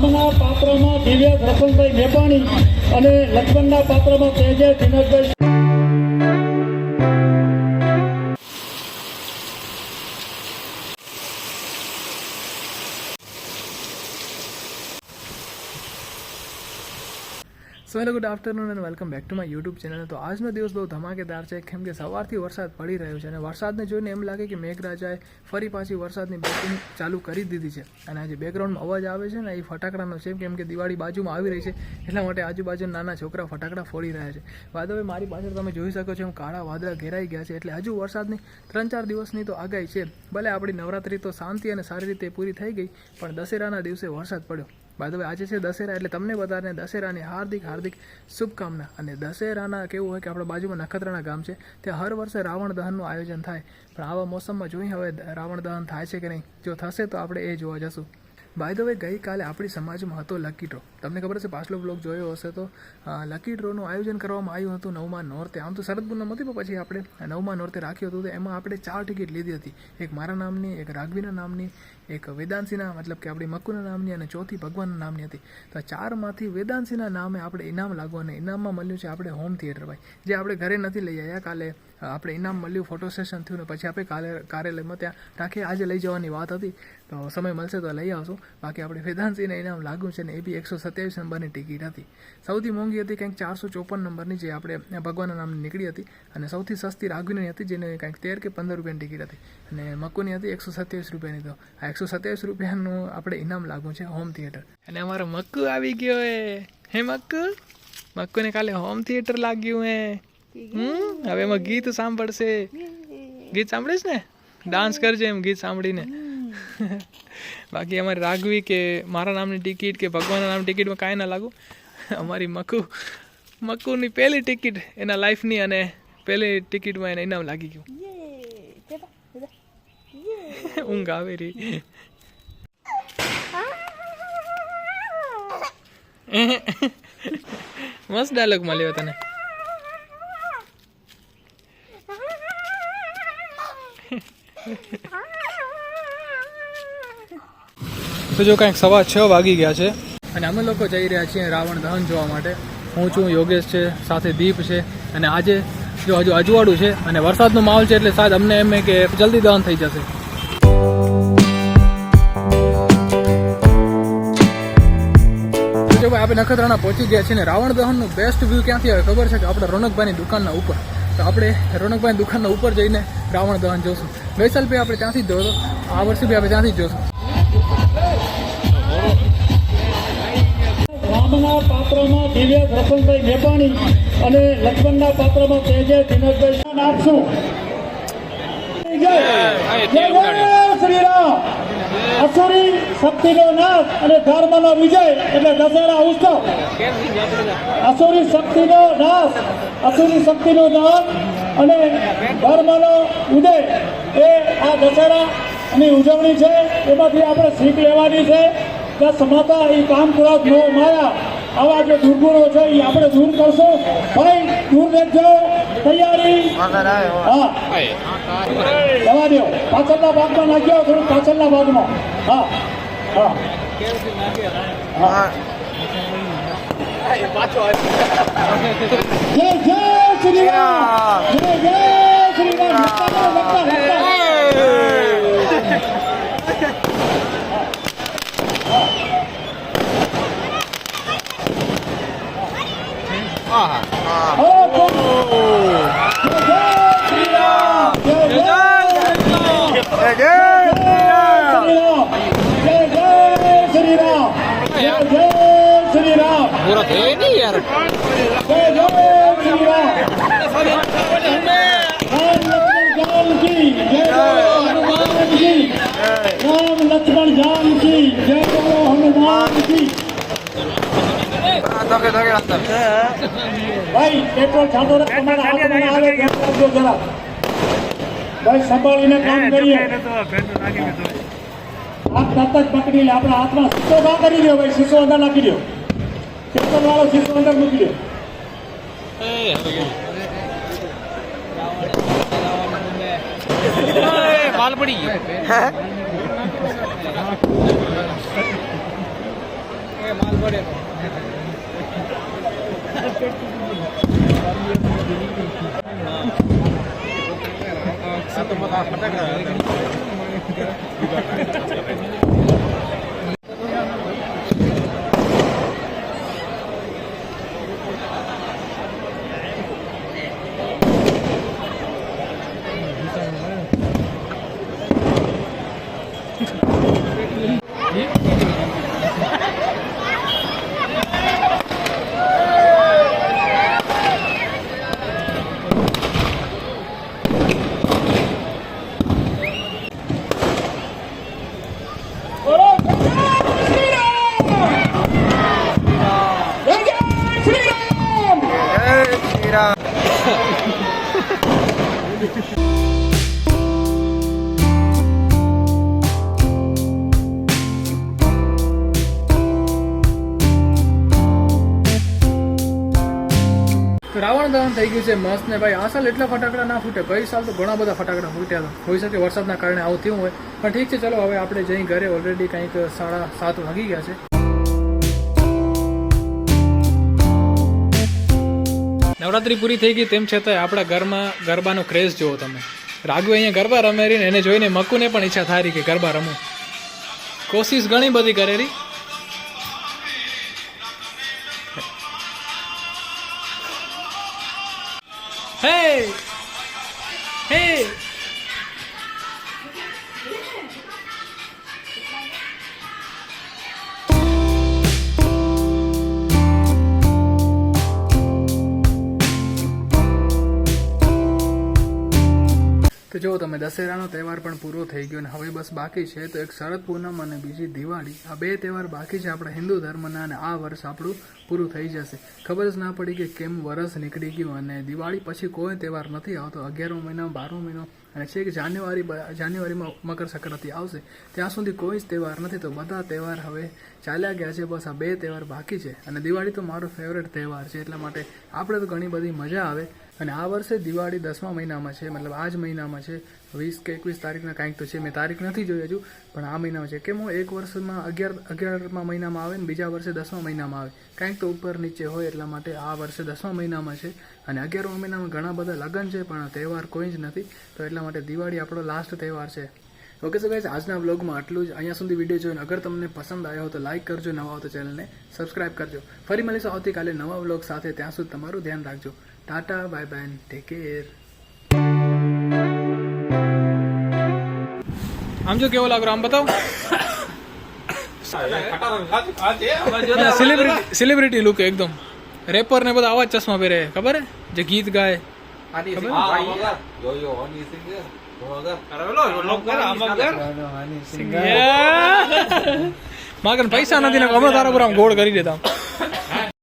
રામના પાત્રમાં દિવ્ય રતનભાઈ મેપાણી અને લક્ષ્મણના પાત્રમાં તેજે Dineshbhai so hello good afternoon and welcome back to my YouTube channel તો આજનો દિવસ બહુ ધમાકેદાર છે કેમ કે સવારથી વરસાદ પડી રહ્યો છે અને વરસાદને જોઈને એમ લાગે કે મેઘરાજાએ ફરી પાછી વરસાદની બેટિંગ ચાલુ કરી દીધી છે. અને આજે બેકગ્રાઉન્ડમાં અવાજ આવે છે ને એ ફટાકડાનો છે, કેમ કે દિવાળી બાજુમાં આવી રહી છે, એટલા માટે આજુબાજુ નાના છોકરા ફટાકડા ફોડી રહ્યા છે. વાદળે મારી પાછળ તમે જોઈ શકો છો, એમ કાળા વાદળા ઘેરાઈ ગયા છે, એટલે હજુ વરસાદની ત્રણ ચાર દિવસની તો આગાહી છે. ભલે આપણી નવરાત્રી તો શાંતિ અને સારી રીતે પૂરી થઈ ગઈ, પણ દશેરાના દિવસે વરસાદ પડ્યો. વે આજે છે દશેરા એટલે તમને બધાને દશેરાની હાર્દિક હાર્દિક શુભકામના. અને દશેરાના કેવું હોય કે આપણા બાજુમાં નખત્રાણા ગામ છે, ત્યાં હર વર્ષે રાવણ દહનનું આયોજન થાય. પણ આવા મોસમમાં જોઈએ હવે રાવણ દહન થાય છે કે નહીં? જો થશે તો આપણે એ જોવા જશું. બાય ધ વે ગઈકાલે આપણી સમાજમાં હતો લકી ડ્રો તમને ખબર છે, પાછલો બ્લોગ જોયો હશે તો લકી ડ્રોનું આયોજન કરવામાં આવ્યું હતું નવમા નોરતે. આમ તો શરદ પૂનમ હતી પણ પછી આપણે નવમા નોરતે રાખ્યું હતું. તો એમાં આપણે ચાર ટિકિટ લીધી હતી. એક મારા નામની, એક રાઘવીના નામની, એક વેદાંશીના, મતલબ કે આપણી મક્કુના નામની અને ચોથી ભગવાનના નામની હતી. તો ચારમાંથી વેદાંશીના નામે આપણે ઇનામ લાગવું અને ઇનામમાં મળ્યું છે આપણે હોમ થિયેટર ભાઈ, જે આપણે ઘરે નથી લઈ આવ્યા. કાલે આપણે ઇનામ મળ્યું ફોટો સેશન થયું ને પછી આપણે કાલે કાર્યાલયમાં ત્યાં રાખી, આજે લઈ જવાની વાત હતી. તો સમય મળશે તો લઈ આવશું. બાકી આપણે વેદાંશીને ઇનામ લાગ્યું છે ને એ બી એકસો સત્યાવીસ નંબરની ટિકિટ હતી. સૌથી મોંઘી હતી કંઈક ચારસો ચોપન નંબરની જે આપણે ભગવાનના નામની નીકળી હતી અને સૌથી સસ્તી રાગવીની હતી જેને કંઈક તેર કે પંદર રૂપિયાની ટિકિટ હતી. અને મક્કુની હતી એકસો સત્યાવીસ રૂપિયાની તો. આ એકસો સત્યાવીસ રૂપિયાનું આપણે ઇનામ લાગુ છે હોમ થિયેટર. અને અમારો મક્કુ આવી ગયો હે. હે મક્કુ? મક્કુને કાલે હોમ થિયેટર લાગ્યું હે. હમ? હવે એમાં ગીત સાંભળશે. ગીત સાંભળીશ ને? ડાન્સ કરજે એમ ગીત સાંભળીને. બાકી અમારી રાગવી કે મારા નામની ટિકિટ કે ભગવાનના નામની ટિકિટમાં કાંઈ ના લાગુ. અમારી મકુ મકુની પહેલી ટિકિટ એના લાઈફની અને પહેલી ટિકિટમાં એને ઇનામ લાગી ગયું. ઊંઘ આવે રહી. મસ્ત ડાયલોગ મળ્યો તને. તો જો કાંઈક સવા છ વાગી ગયા છે અને અમે લોકો જઈ રહ્યા છીએ રાવણ દહન જોવા માટે. હું છું યોગેશ છે, સાથે દીપ છે અને આજે જો હજુ અજવાળું છે અને વરસાદનો માહોલ છે એટલે સાહેબ અમને એમ કે જલ્દી દહન થઈ જશે. જો ભાઈ, આપણે નખત્રાણા પહોંચી ગયા છીએ ને રાવણ દહનનું બેસ્ટ વ્યૂ ક્યાંથી આવે ખબર છે? કે આપણે રોનકભાઈની દુકાનના ઉપર. તો આપણે રોનકભાઈની દુકાનના ઉપર જઈને રાવણ દહન જોશું. ગઈ ભાઈ આપણે ત્યાંથી જ જોયો આ વર્ષે બી આપણે ત્યાંથી જ જોશું. રામના પાત્રમાં દિવ્ય રતનભાઈ મેપાણી અને લક્ષ્મણના પાત્રમાં તેજે દિનેશભાઈ એટલે દશેરા ઉત્સવ. અસુરી શક્તિનો નાશ, અસુરી શક્તિનો નાશ અને ધર્મનો ઉદય એ આ દશેરાની ઉજવણી છે. એમાંથી આપણે શીખ લેવાની છે. કે સમાતા એ કામ કરવા જો માયા. આવા જે દુર્ગુણો છે એ આપણે દૂર કરશું. ભાઈ દૂર રહેજો. તૈયારી? હા. જવા દો પાછળના ભાગમાં નાખ્યો થોડું પાછળના ભાગમાં. હા. હા. હા. જય જય શ્રી જય જય શ્રી રામ લખતા રહો, લખતા, લખતા. હો, હો. જય જય શ્રી રામ જય જય શ્રી રામ જય જય શ્રી રામ જય જય શ્રી રામ પૂરો થયો નહીં યાર જય જય શ્રી રામ રામ લક્ષ્મણ જાન કી જય બોલો હનુમાન કી રામ લક્ષ્મણ જાન કી જય બોલો હનુમાન કી ભાઈ પેટ્રોલ છાંટો ને તમારા હાથમાં ના આવે ધ્યાન રાખજો જરા ભાઈ સંભાળીને કામ કરીએ હાથ તરત જ પકડી લે આપણા હાથમાં શીશો બહાર કરી દો ભાઈ શીશો અંદર નાખી દો પેટ્રોલ વાળો શીશો અંદર મૂકી દો. માલ પડી ગયો બોલો રાવણ દહન થઈ ગયું છે, મસ્ત ને ભાઈ, આ સાલ એટલા ફટાકડા ના ફૂટે. ગઈ સાલ તો ઘણા બધા ફટાકડા ફૂટ્યા હતા. હોઈ શકે વરસાદના કારણે આવું થયું હોય, પણ ઠીક છે, ચલો, હવે આપણે જઈ ઘરે ઓલરેડી કંઈક સાડા સાત વાગી ગયા છે. નવરાત્રી પૂરી થઈ ગઈ તેમ છતાંય આપણા ઘરમાં ગરબાનો ક્રેઝ જુઓ તમે. રાઘુ અહીંયા ગરબા રમેરી ને એને જોઈને મકુને પણ ઈચ્છા થારી કે ગરબા રમું. કોશિશ ઘણી બધી કરેલી હે જો તમે દશેરાનો તહેવાર પણ પૂરો થઈ ગયો અને હવે બસ બાકી છે, તો એક શરદ પૂનમ અને બીજી દિવાળી. આ બે તહેવાર બાકી છે આપણા હિન્દુ ધર્મના અને આ વર્ષ આપણું પૂરું થઈ જશે. ખબર જ ના પડી કે કેમ વરસ નીકળી ગયું અને દિવાળી પછી કોઈ તહેવાર નથી આવતો. અગિયારમો મહિનો, બારમો મહિનો અને છેક જાન્યુઆરી જાન્યુઆરીમાં મકર સંક્રાંતિ આવશે, ત્યાં સુધી કોઈ જ તહેવાર નથી. તો બધા તહેવાર હવે ચાલ્યા ગયા છે, બસ આ બે તહેવાર બાકી છે. અને દિવાળી તો મારો ફેવરેટ તહેવાર છે, એટલા માટે આપણે તો ઘણી બધી મજા આવે. અને આ વર્ષે દિવાળી દસમા મહિનામાં છે, મતલબ આ જ મહિનામાં છે. વીસ કે એકવીસ તારીખના કાંઈક તો છે, મેં તારીખ નથી જોઈ હજુ, પણ આ મહિનામાં છે. કેમ હું એક વર્ષમાં અગિયાર, અગિયારમા મહિનામાં આવે ને બીજા વર્ષે દસમા મહિનામાં આવે. કાંઈક તો ઉપર નીચે હોય એટલા માટે આ વર્ષે દસમા મહિનામાં છે. અને અગિયારમા મહિનામાં ઘણા બધા લગ્ન છે, પણ તહેવાર કોઈ જ નથી. તો એટલા માટે દિવાળી આપણો લાસ્ટ તહેવાર છે. ઓકે સો ગાઈઝ આજના બ્લોગમાં આટલું જ. અહીંયા સુધી વીડિયો જોઈને અગર તમને પસંદ આવ્યો તો લાઇક કરજો, નવા હો તો ચેનલને સબસ્ક્રાઇબ કરજો. ફરી મળીશું આવતીકાલે નવા બ્લોગ સાથે. ત્યાં સુધી તમારું ધ્યાન રાખજો. Tata bye bye take care આમ જો કેવો લાગ્યો આમ બતાવો. સેલિબ્રિટી સેલિબ્રિટી લુક એકદમ. રેપર ને બધા આવા ચશ્મા પહેરે ખબર હે? જે ગીત ગાય. માગન પૈસા નથી ને અમે તારા પર આમ ગોળ કરી દેતા.